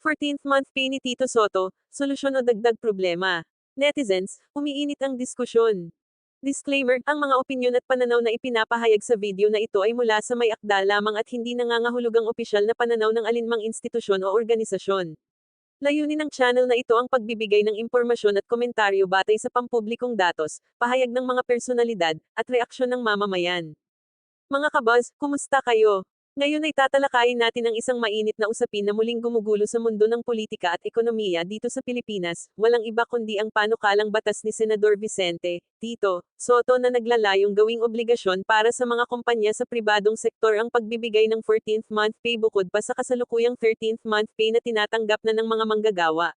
14th month pay ni Tito Soto, solusyon o dagdag problema. Netizens, umiinit ang diskusyon. Disclaimer, ang mga opinyon at pananaw na ipinapahayag sa video na ito ay mula sa may akda lamang at hindi nangangahulugang opisyal na pananaw ng alinmang institusyon o organisasyon. Layunin ng channel na ito ang pagbibigay ng impormasyon at komentaryo batay sa pampublikong datos, pahayag ng mga personalidad, at reaksyon ng mamamayan. Mga kabaz, kumusta kayo? Ngayon ay tatalakayin natin ang isang mainit na usapin na muling gumugulo sa mundo ng politika at ekonomiya dito sa Pilipinas, walang iba kundi ang panukalang batas ni Senador Vicente, Tito, Soto na naglalayong gawing obligasyon para sa mga kumpanya sa pribadong sektor ang pagbibigay ng 14th month pay bukod pa sa kasalukuyang 13th month pay na tinatanggap na ng mga manggagawa.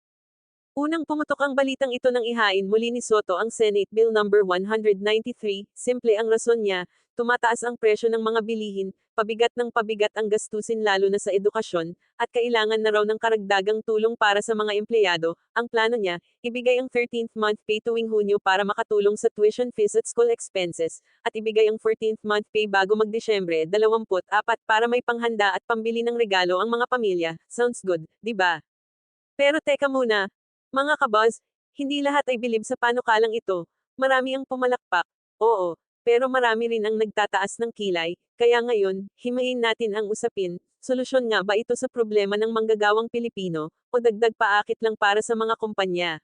Unang pumutok ang balitang ito nang ihain muli ni Soto ang Senate Bill No. 193, simple ang rason niya, tumataas ang presyo ng mga bilihin, pabigat ng pabigat ang gastusin lalo na sa edukasyon, at kailangan na raw ng karagdagang tulong para sa mga empleyado. Ang plano niya, ibigay ang 13th month pay tuwing Hunyo para makatulong sa tuition fees at school expenses, at ibigay ang 14th month pay bago mag-Desyembre 24 para may panghanda at pambili ng regalo ang mga pamilya. Sounds good, di ba? Pero teka muna, mga kabaz, hindi lahat ay bilib sa panukalang ito. Marami ang pumalakpak. Oo, pero marami rin ang nagtataas ng kilay, kaya ngayon, himayin natin ang usapin, solusyon nga ba ito sa problema ng manggagawang Pilipino, o dagdag paakit lang para sa mga kumpanya?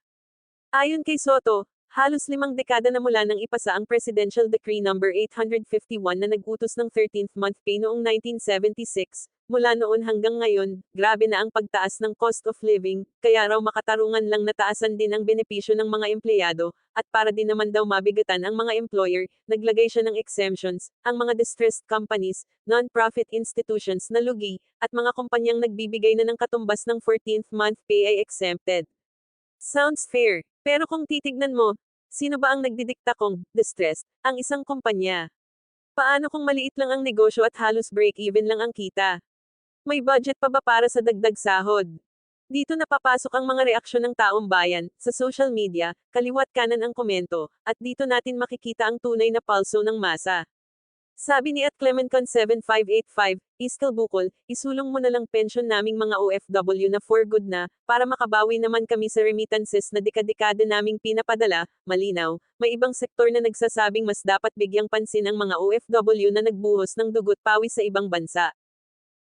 Ayon kay Soto, Halos limang dekada na mula nang ipasa ang Presidential Decree No. 851 na nag-utos ng 13th month pay noong 1976, mula noon hanggang ngayon, grabe na ang pagtaas ng cost of living, kaya raw makatarungan lang nataasan din ang benepisyo ng mga empleyado, at para din naman daw mabigatan ang mga employer, naglagay siya ng exemptions, ang mga distressed companies, non-profit institutions na lugi, at mga kumpanyang nagbibigay na ng katumbas ng 14th month pay ay exempted. Sounds fair. Pero kung titignan mo, sino ba ang nagdidikta kung distressed ang isang kumpanya? Paano kung maliit lang ang negosyo at halos break-even lang ang kita? May budget pa ba para sa dagdag sahod? Dito napapasok ang mga reaksyon ng taong bayan, sa social media, kaliwat kanan ang komento, at dito natin makikita ang tunay na palso ng masa. Sabi ni at Clemencon 7585, Iskal Bukol, isulong mo na lang pension naming mga OFW na for good na, para makabawi naman kami sa remittances na dekadekada naming pinapadala, malinaw, may ibang sektor na nagsasabing mas dapat bigyang pansin ang mga OFW na nagbuhos ng dugot pawis sa ibang bansa.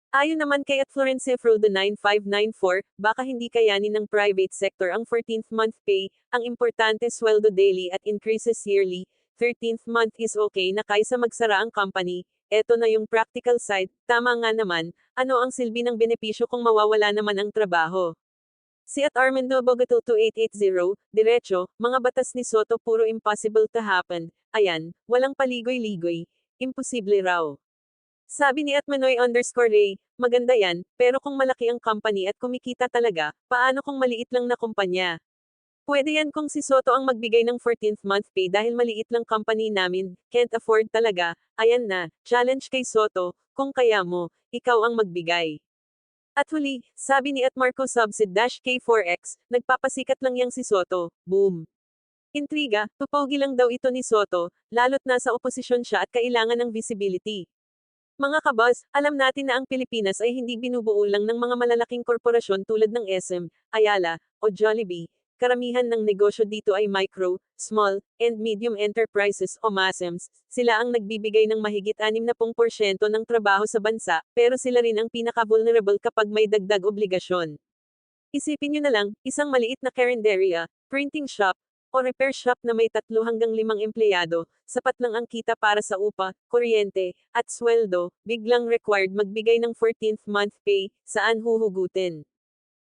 Ayon naman kay at Florence Frodo 9594, baka hindi kayanin ng private sector ang 14th month pay, ang importante sweldo daily at increases yearly, 13th month is okay na kaysa magsara ang company, eto na yung practical side, tama nga naman, ano ang silbi ng benepisyo kung mawawala naman ang trabaho. Si at Armando Bogatil 2880, diretso, mga batas ni Soto puro impossible to happen, ayan, walang paligoy-ligoy, imposible raw. Sabi ni Atmanoy underscore Ray, maganda yan, pero kung malaki ang company at kumikita talaga, paano kung maliit lang na kumpanya? Pwede yan kung si Soto ang magbigay ng 14th month pay dahil maliit lang company namin, can't afford talaga, ayan na, challenge kay Soto, kung kaya mo, ikaw ang magbigay. At huli, sabi ni at Marco Subsid-K4X, nagpapasikat lang yang si Soto, boom. Intriga, tupogi lang daw ito ni Soto, lalo't nasa oposisyon siya at kailangan ng visibility. Mga kabas, alam natin na ang Pilipinas ay hindi binubuo lang ng mga malalaking korporasyon tulad ng SM, Ayala, o Jollibee, Karamihan ng negosyo dito ay micro, small, and medium enterprises o MASEMs. Sila ang nagbibigay ng mahigit 60% ng trabaho sa bansa, pero sila rin ang pinaka-vulnerable kapag may dagdag obligasyon. Isipin nyo na lang, isang maliit na carinderia, printing shop, o repair shop na may tatlo hanggang limang empleyado, sapat lang ang kita para sa upa, kuryente, at sweldo, biglang required magbigay ng 14th month pay, saan huhugutin.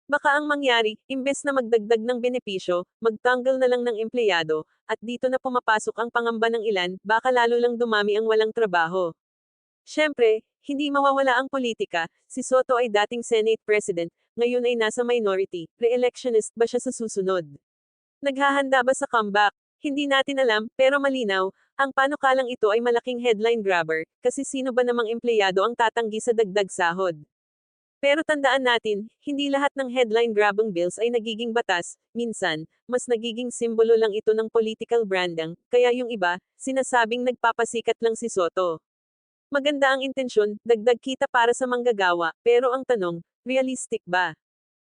Baka ang mangyari, imbes na magdagdag ng benepisyo, magtanggal na lang ng empleyado, at dito na pumapasok ang pangamba ng ilan, baka lalo lang dumami ang walang trabaho. Siyempre, hindi mawawala ang politika, si Soto ay dating Senate President, ngayon ay nasa minority, re-electionist ba siya sa susunod? Naghahanda ba sa comeback? Hindi natin alam, pero malinaw, ang panukalang ito ay malaking headline grabber, kasi sino ba namang empleyado ang tatanggi sa dagdag sahod? Pero tandaan natin, hindi lahat ng headline grabbing bills ay nagiging batas, minsan, mas nagiging simbolo lang ito ng political branding, kaya yung iba, sinasabing nagpapasikat lang si Soto. Maganda ang intensyon, dagdag kita para sa manggagawa, pero ang tanong, realistic ba?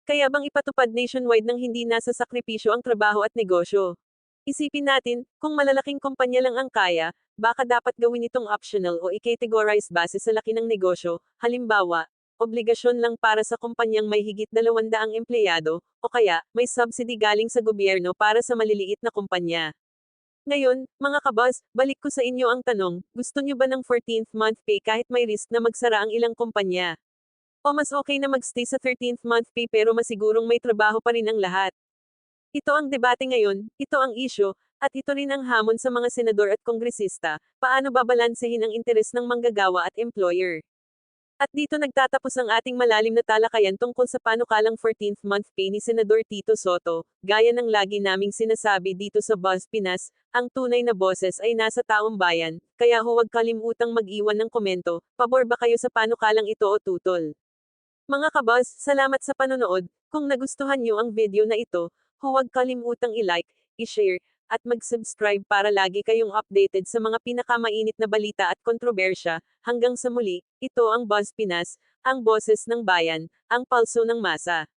Kaya bang ipatupad nationwide ng hindi nasa sakripisyo ang trabaho at negosyo? Isipin natin, kung malalaking kumpanya lang ang kaya, baka dapat gawin itong optional o i-categorize base sa laki ng negosyo, halimbawa, obligasyon lang para sa kumpanyang may higit 200 empleyado, o kaya, may subsidy galing sa gobyerno para sa maliliit na kumpanya. Ngayon, mga kabaz, balik ko sa inyo ang tanong, gusto nyo ba ng 14th month pay kahit may risk na magsara ang ilang kumpanya? O mas okay na magstay sa 13th month pay pero masigurong may trabaho pa rin ang lahat? Ito ang debate ngayon, ito ang isyo, at ito rin ang hamon sa mga senador at kongresista, paano babalansehin ang interes ng manggagawa at employer. At dito nagtatapos ang ating malalim na talakayan tungkol sa panukalang 14th month pay ni Senador Tito Soto, gaya ng lagi naming sinasabi dito sa Buzz Pinas, ang tunay na boses ay nasa taong bayan, kaya huwag kalimutang mag-iwan ng komento, pabor ba kayo sa panukalang ito o tutol? Mga kabaz, salamat sa panonood, kung nagustuhan nyo ang video na ito, huwag kalimutang i-like, i-share, at mag-subscribe para lagi kayong updated sa mga pinakamainit na balita at kontrobersya. Hanggang sa muli, ito ang Buzz Pinas, ang boses ng bayan, ang palso ng masa.